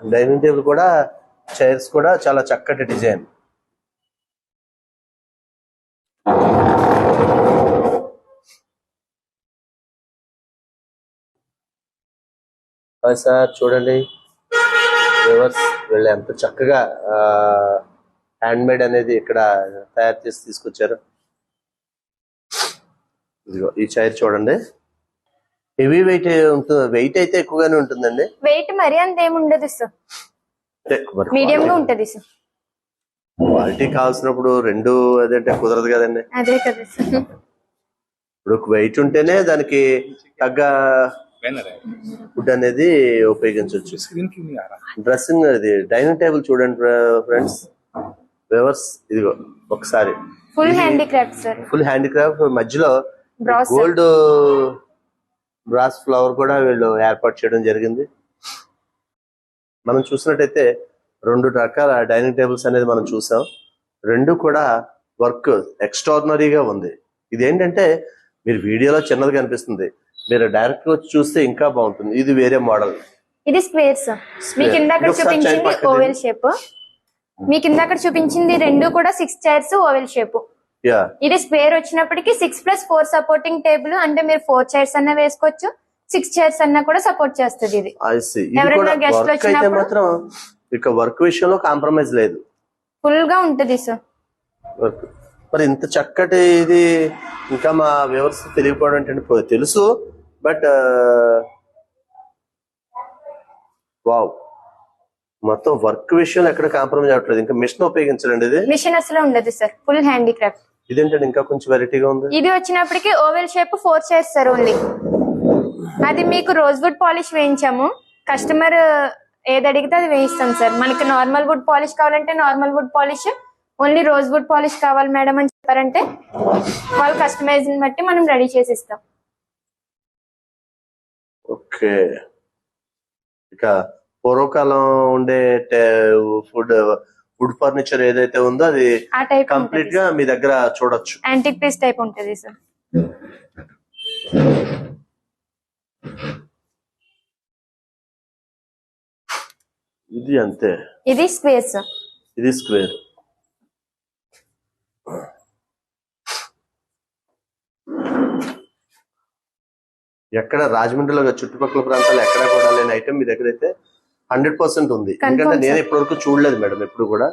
Dining table కూడా chairs కూడా చాలా చక్కటి డిజైన్. హాయ్ సార్ చూడండి. రివర్స్ వీళ్ళు ఎంత చక్కగా హ్యాండ్ మేడ్ అనేది ఇక్కడ తయారు చేసి తీసుకొచ్చారు. ఇదిగో ఈ చైర్ చూడండి. హెవీ వెయిట్ ఉంటుంది? వెయిట్ అయితే ఎక్కువగానే ఉంటుందండి. వెయిట్ మరీ అంత ఏమి ఉండదు సార్. మీడియం గా ఉంటది సార్. క్వాలిటీ కావాల్సినప్పుడు రెండు అదంటే కుదరదు కదండి. అదే కదా సార్. ఇప్పుడు వెయిట్ ఉంటేనే దానికి తగ్గ ఫుడ్ అనేది ఉపయోగించవచ్చు డ్రెస్సింగ్ అది డైనింగ్ టేబుల్ చూడండి ఫ్రెండ్స్. వివర్స్ ఇదిగో ఒకసారి. Full handicraft sir. Full handicraft మధ్యలో గోల్డ్ బ్రాస్ ఫ్లవర్ కూడా వీళ్ళు ఏర్పాటు చేయడం జరిగింది. మనం చూసినట్టయితే రెండు రకాల డైనింగ్ టేబుల్స్ అనేది మనం చూసాం. రెండు కూడా వర్క్ ఎక్స్ట్రాడినరీగా ఉంది. ఇదేంటంటే మీరు వీడియోలో చిన్నది కనిపిస్తుంది. మీరు డైరెక్ట్గా వచ్చి చూస్తే ఇంకా బాగుంటుంది. ఇది వేరే మోడల్. ఇది స్క్వేర్ సార్. మీ కింద అక్కడ ఇది ఒకసారి చూపించింది ఓవెల్ షేప్. మీ కింద అక్కడ చూపించింది రెండు కూడా సిక్స్ చైర్స్ ఓవెల్ షేప్. ఇది స్క్వేర్ వచ్చినప్పటికి six plus four supporting table అంటే మీరు ఫోర్ చైర్స్ అన్నా వేసుకోవచ్చు సిక్స్ చైర్స్ అన్నా కూడా సపోర్ట్ చేస్తుంది ఇది. ఎవరైనా అయితే వచ్చినప్పుడు? మాత్రం ఇక వర్క్ విషయంలో కాంప్రమైజ్ లేదు. ఫుల్గా ఉంటది సార్ మరి ఇంత చక్కటి ఇది ఇంకా మా వ్యవస్థ తెలియకపోవడం ఏంటంటే తెలుసు బట్ వావ్. మొత్తం వర్క్ విషయంలో ఎక్కడ కాంప్రమైజ్ అవ్వట్లేదు. ఇంకా మిషన్ ఉపయోగించండి ఇది? మిషన్ అసలు ఉండదు సార్ ఫుల్ హ్యాండీక్రాఫ్ట్ ఇదేంటంటే ఇంకా కొంచెం వెరైటీగా ఉంది? ఇది వచ్చినప్పటికి oval shape four chairs sir only. అది మీకు రోజ్ వుడ్ పాలిష్ వేయించాము. కస్టమర్ ఏది అడిగితే అది వేయిస్తాం సార్. మనకి నార్మల్ వుడ్ పాలిష్ కావాలంటే normal wood polish only rose wood polish కావాలి మేడం అని చెప్పారంటే వాళ్ళ కస్టమైజ్ బట్టి మనం రెడీ చేసి ఇస్తాం. ఓకే. ఇక పూర్వకాలం ఉండే ఫుడ్ ఫుడ్ ఫర్నిచర్ ఏదైతే ఉందో అది ఆ టైప్ కంప్లీట్గా మీ దగ్గర చూడొచ్చు. యాంటిక్ పీస్ టైప్ ఉంటుంది సార్. ఇది అంతే. ఇది స్క్వేర్ సార్. ఇది స్క్వేర్. ఎక్కడ రాజమండ్రిలో చుట్టుపక్కల ప్రాంతాలు ఎక్కడ కూడా లేని ఐటమ్ మీ దగ్గర అయితే హండ్రెడ్ పర్సెంట్ ఉంది. ఎందుకంటే నేను. ఇప్పటివరకు చూడలేదు మేడం ఎప్పుడు కూడా.